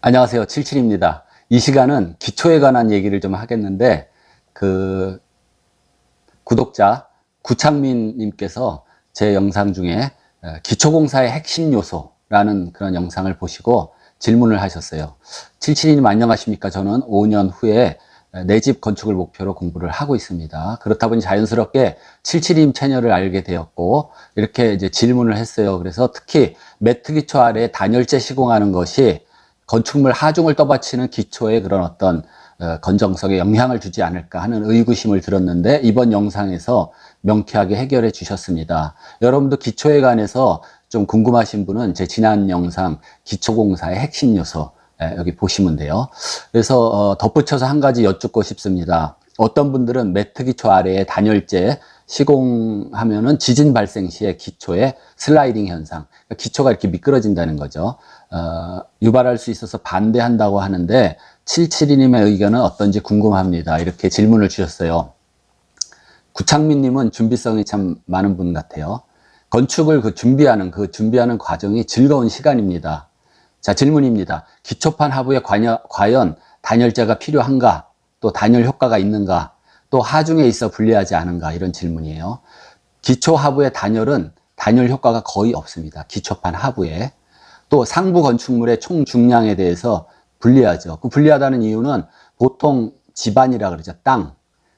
안녕하세요. 77입니다. 이 시간은 기초에 관한 얘기를 좀 하겠는데, 그, 구독자 구창민 님께서 제 영상 중에 어, 기초공사의 핵심 요소라는 그런 영상을 보시고 질문을 하셨어요. 77님 안녕하십니까? 저는 5년 후에 내 집 건축을 목표로 공부를 하고 있습니다. 그렇다 보니 자연스럽게 77님 채널을 알게 되었고, 이렇게 이제 질문을 했어요. 그래서 특히 매트 기초 아래 단열재 시공하는 것이 건축물 하중을 떠받치는 기초에 그런 어떤 어, 건정성에 영향을 주지 않을까 하는 의구심을 들었는데 이번 영상에서 명쾌하게 해결해 주셨습니다. 여러분도 기초에 관해서 좀 궁금하신 분은 제 지난 영상 기초공사의 핵심 요소 예, 여기 보시면 돼요. 그래서 어, 덧붙여서 한 가지 여쭙고 싶습니다. 어떤 분들은 매트 기초 아래에 단열재 시공하면은 지진 발생 시에 기초에 슬라이딩 현상, 그러니까 기초가 이렇게 미끄러진다는 거죠. 어, 유발할 수 있어서 반대한다고 하는데 77이님의 의견은 어떤지 궁금합니다. 이렇게 질문을 주셨어요. 구창민님은 준비성이 참 많은 분 같아요. 건축을 그 준비하는 그 준비하는 과정이 즐거운 시간입니다. 자 질문입니다. 기초판 하부에 과연, 과연 단열재가 필요한가? 또 단열 효과가 있는가? 또 하중에 있어 불리하지 않은가? 이런 질문이에요. 기초 하부의 단열은 단열 효과가 거의 없습니다. 기초판 하부에. 또 상부 건축물의 총 중량에 대해서 불리하죠. 그 불리하다는 이유는 보통 집안이라 그러죠. 땅.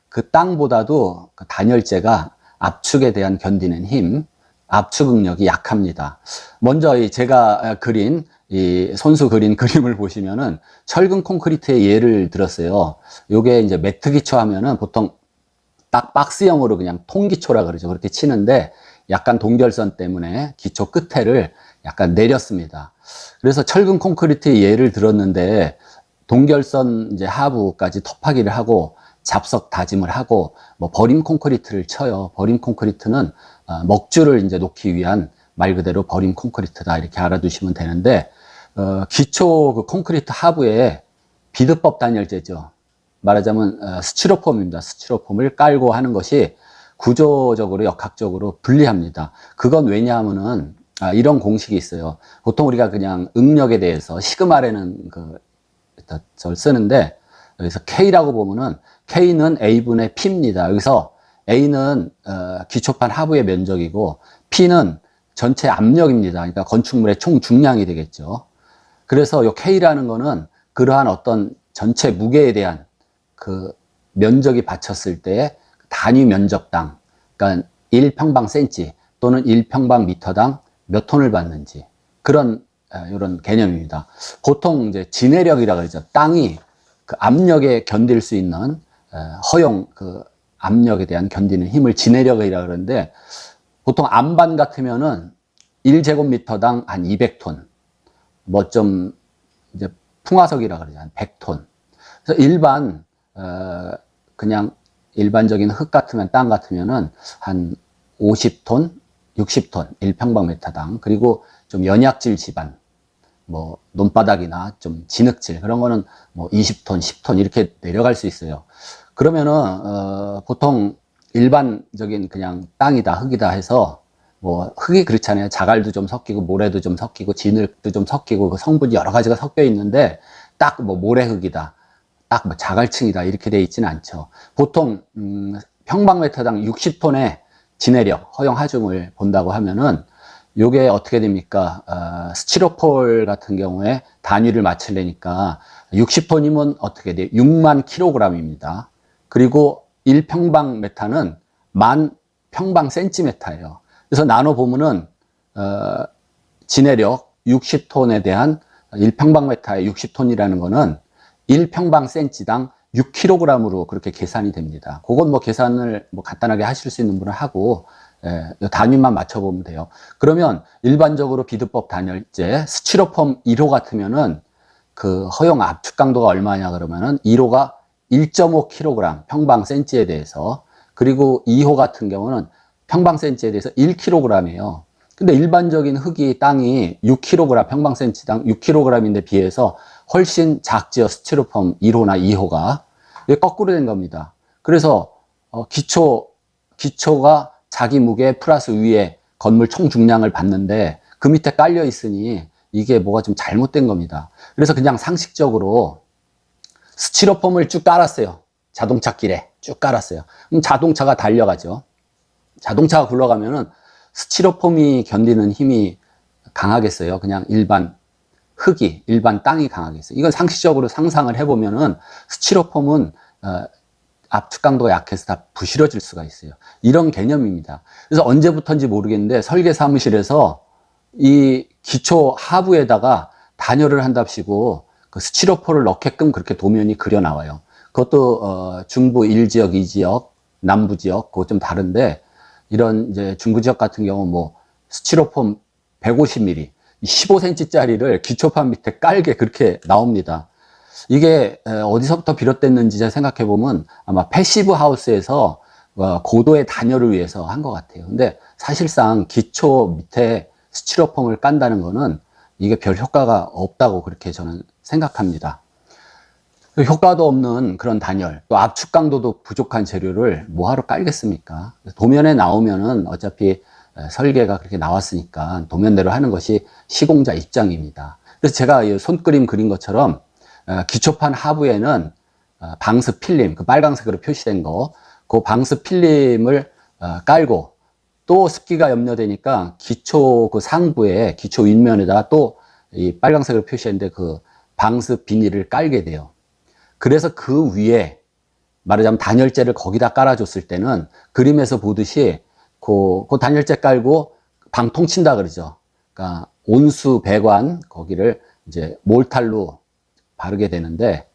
그 땅보다도 그 단열재가 압축에 대한 견디는 힘, 압축 능력이 약합니다. 먼저 이 제가 그린 이 손수 그린 그림을 보시면은 철근 콘크리트의 예를 들었어요. 요게 이제 매트 기초 하면은 보통 딱 박스형으로 그냥 통기초라 그러죠. 그렇게 치는데 약간 동결선 때문에 기초 끝에를 약간 내렸습니다. 그래서 철근 콘크리트의 예를 들었는데 동결선 이제 하부까지 터파기를 하고 잡석 다짐을 하고 뭐 버림 콘크리트를 쳐요. 버림 콘크리트는 어, 먹줄을 이제 놓기 위한 말 그대로 버림 콘크리트다 이렇게 알아두시면 되는데 어, 기초 그 콘크리트 하부에 비드법 단열재죠. 말하자면 어, 스티로폼입니다. 스티로폼을 깔고 하는 것이 구조적으로 역학적으로 불리합니다. 그건 왜냐하면은 아, 이런 공식이 있어요. 보통 우리가 그냥 응력에 대해서 시그마라는 그, 절 쓰는데, 여기서 K라고 보면은 K는 A분의 P입니다. 여기서 A는 어, 기초판 하부의 면적이고 P는 전체 압력입니다. 그러니까 건축물의 총 중량이 되겠죠. 그래서 이 K라는 거는 그러한 어떤 전체 무게에 대한 그 면적이 받쳤을 때 단위 면적당, 그러니까 1평방 센치 또는 1평방 미터당 몇 톤을 받는지 그런 이런 개념입니다. 보통 이제 진해력이라 그러죠. 땅이 그 압력에 견딜 수 있는 허용 그 압력에 대한 견디는 힘을 진해력이라 그러는데 보통 안반 같으면은 1제곱미터당 한 200톤, 뭐 좀 이제 풍화석이라 그러죠. 한 100톤. 그래서 일반 어 그냥 일반적인 흙 같으면 땅 같으면은 한 50톤, 60톤 1평방미터당 그리고 좀 연약질 집안 뭐 논바닥이나 좀 진흙질 그런 거는 뭐 20톤, 10톤 이렇게 내려갈 수 있어요. 그러면은 어 보통 일반적인 그냥 땅이다 흙이다 해서 뭐 흙이 그렇잖아요. 자갈도 좀 섞이고 모래도 좀 섞이고 진흙도 좀 섞이고 그 성분이 여러 가지가 섞여 있는데 딱 뭐 모래흙이다. 딱 뭐 자갈층이다 이렇게 돼 있지는 않죠. 보통 음 평방미터당 60톤의 진해력, 허용 하중을 본다고 하면은 요게 어떻게 됩니까? 어, 스티로폴 같은 경우에 단위를 맞추려니까 60톤이면 어떻게 돼요? 6만 킬로그램입니다. 그리고 1평방 메타는 만 평방 센티메타예요. 그래서 나눠 보면은 어, 진해력 60톤에 대한 1평방 메타의 60톤이라는 거는 1평방 센치당 6kg으로 그렇게 계산이 됩니다. 그건 뭐 계산을 뭐 간단하게 하실 수 있는 분은 하고 예, 단위만 맞춰보면 돼요. 그러면 일반적으로 비드법 단열재 스티로폼 1호 같으면은 그 허용 압축 강도가 얼마냐 그러면은 1호가 1.5kg 평방 센치에 대해서 그리고 2호 같은 경우는 평방 센치에 대해서 1kg이에요. 근데 일반적인 흙이 땅이 6kg 평방 센치당 6kg인데 비해서 훨씬 작지요. 스티로폼 1호나 2호가. 이게 거꾸로 된 겁니다. 그래서 어, 기초, 기초가 자기 무게 플러스 위에 건물 총 중량을 받는데 그 밑에 깔려 있으니 이게 뭐가 좀 잘못된 겁니다. 그래서 그냥 상식적으로 스티로폼을 쭉 깔았어요. 자동차 길에 쭉 깔았어요. 그럼 자동차가 달려가죠. 자동차가 굴러가면은 스티로폼이 견디는 힘이 강하겠어요. 그냥 일반 흙이, 일반 땅이 강하겠어요. 이건 상식적으로 상상을 해보면은 스티로폼은 어, 압축 강도가 약해서 다 부실어질 수가 있어요. 이런 개념입니다. 그래서 언제부터인지 모르겠는데 설계 사무실에서 이 기초 하부에다가 단열을 한답시고 그 스티로폼을 넣게끔 그렇게 도면이 그려 나와요. 그것도 어, 중부 1지역, 2지역, 남부 지역 그거 좀 다른데 이런 이제 중부 지역 같은 경우 뭐 스티로폼 150mm, 15cm짜리를 기초판 밑에 깔게 그렇게 나옵니다. 이게 에, 어디서부터 비롯됐는지 생각해 보면 아마 패시브 하우스에서 어, 고도의 단열을 위해서 한 것 같아요. 근데 사실상 기초 밑에 스티로폼을 깐다는 거는 이게 별 효과가 없다고 그렇게 저는 생각합니다. 그 효과도 없는 그런 단열, 또 압축 강도도 부족한 재료를 뭐하러 깔겠습니까? 도면에 나오면은 어차피 에, 설계가 그렇게 나왔으니까 도면대로 하는 것이 시공자 입장입니다. 그래서 제가 이 손그림 그린 것처럼 어, 기초판 하부에는 어, 방수 필름, 그 빨강색으로 표시된 거, 그 방수 필름을 어, 깔고 또 습기가 염려되니까 기초 그 상부에 기초 윗면에다가 또 이 빨강색으로 표시했는데 그 방수 비닐을 깔게 돼요. 그래서 그 위에 말하자면 단열재를 거기다 깔아줬을 때는 그림에서 보듯이 그, 그 단열재 깔고 방통 친다 그러죠. 그러니까 온수 배관 거기를 이제 몰탈로 바르게 되는데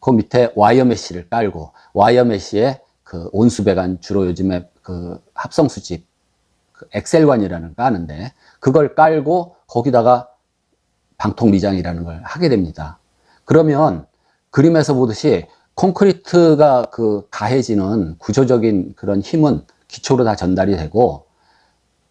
그 밑에 와이어 메쉬를 깔고 와이어 메쉬에 그 온수 배관 주로 요즘에 그 합성 수집 그 엑셀관이라는 거 까는데 그걸 깔고 거기다가 방통 미장이라는 걸 하게 됩니다. 그러면 그림에서 보듯이 콘크리트가 그 가해지는 구조적인 그런 힘은 기초로 다 전달이 되고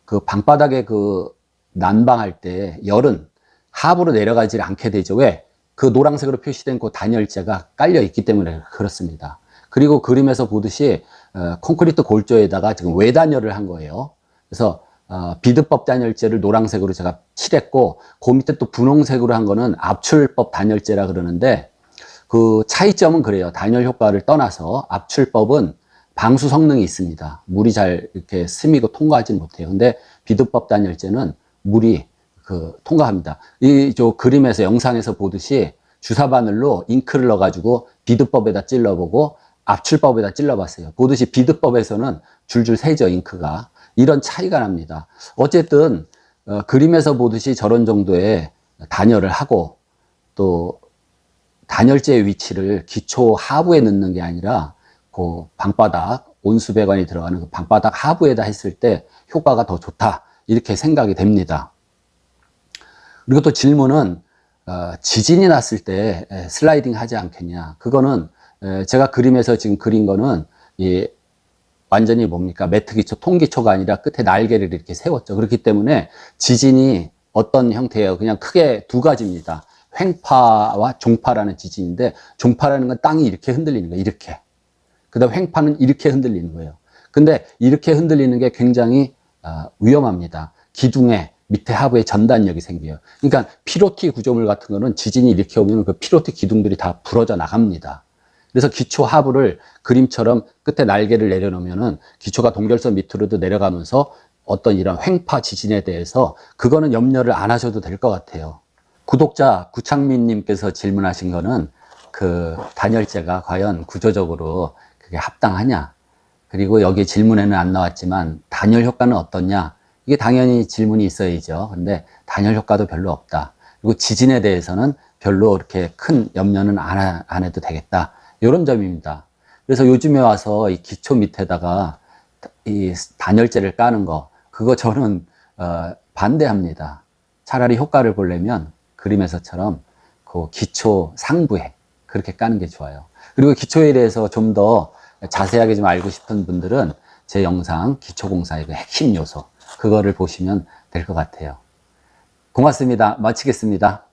그 방바닥에 그 난방할 때 열은 하부로 내려가지 않게 되죠. 왜? 그 노란색으로 표시된 그 단열재가 깔려 있기 때문에 그렇습니다. 그리고 그림에서 보듯이 어, 콘크리트 골조에다가 지금 외단열을 한 거예요. 그래서 어, 비드법 단열재를 노란색으로 제가 칠했고 그 밑에 또 분홍색으로 한 거는 압출법 단열재라 그러는데 그 차이점은 그래요. 단열 효과를 떠나서 압출법은 방수 성능이 있습니다. 물이 잘 이렇게 스미고 통과하지 못해요. 근데 비드법 단열재는 물이 그 통과합니다. 이 저 그림에서 영상에서 보듯이 주사 바늘로 잉크를 넣어가지고 비드법에다 찔러보고 압출법에다 찔러봤어요. 보듯이 비드법에서는 줄줄 새죠 잉크가 이런 차이가 납니다. 어쨌든 어, 그림에서 보듯이 저런 정도의 단열을 하고 또 단열재의 위치를 기초 하부에 넣는 게 아니라 그 방바닥 온수 배관이 들어가는 그 방바닥 하부에다 했을 때 효과가 더 좋다 이렇게 생각이 됩니다. 그리고 또 질문은 어, 지진이 났을 때 에, 슬라이딩 하지 않겠냐. 그거는 에, 제가 그림에서 지금 그린 거는 이 완전히 뭡니까? 매트 기초 통기초가 아니라 끝에 날개를 이렇게 세웠죠. 그렇기 때문에 지진이 어떤 형태예요? 그냥 크게 두 가지입니다. 횡파와 종파라는 지진인데 종파라는 건 땅이 이렇게 흔들리는 거예요. 이렇게. 그 다음 횡파는 이렇게 흔들리는 거예요. 근데 이렇게 흔들리는 게 굉장히 어, 위험합니다. 기둥에 밑에 하부에 전단력이 생겨요. 그러니까 피로티 구조물 같은 거는 지진이 이렇게 오면 그 피로티 기둥들이 다 부러져 나갑니다. 그래서 기초 하부를 그림처럼 끝에 날개를 내려놓으면은 기초가 동결선 밑으로도 내려가면서 어떤 이런 횡파 지진에 대해서 그거는 염려를 안 하셔도 될 것 같아요. 구독자 구창민님께서 질문하신 거는 그 단열재가 과연 구조적으로 그게 합당하냐? 그리고 여기 질문에는 안 나왔지만 단열 효과는 어떻냐? 이게 당연히 질문이 있어야죠. 근데 단열 효과도 별로 없다. 그리고 지진에 대해서는 별로 이렇게 큰 염려는 안, 하- 안 해도 되겠다. 이런 점입니다. 그래서 요즘에 와서 이 기초 밑에다가 이 단열재를 까는 거, 그거 저는 어, 반대합니다. 차라리 효과를 보려면 그림에서처럼 그 기초 상부에 그렇게 까는 게 좋아요. 그리고 기초에 대해서 좀 더 자세하게 좀 알고 싶은 분들은 제 영상 기초공사의 그 핵심 요소 그거를 보시면 될 것 같아요. 고맙습니다. 마치겠습니다.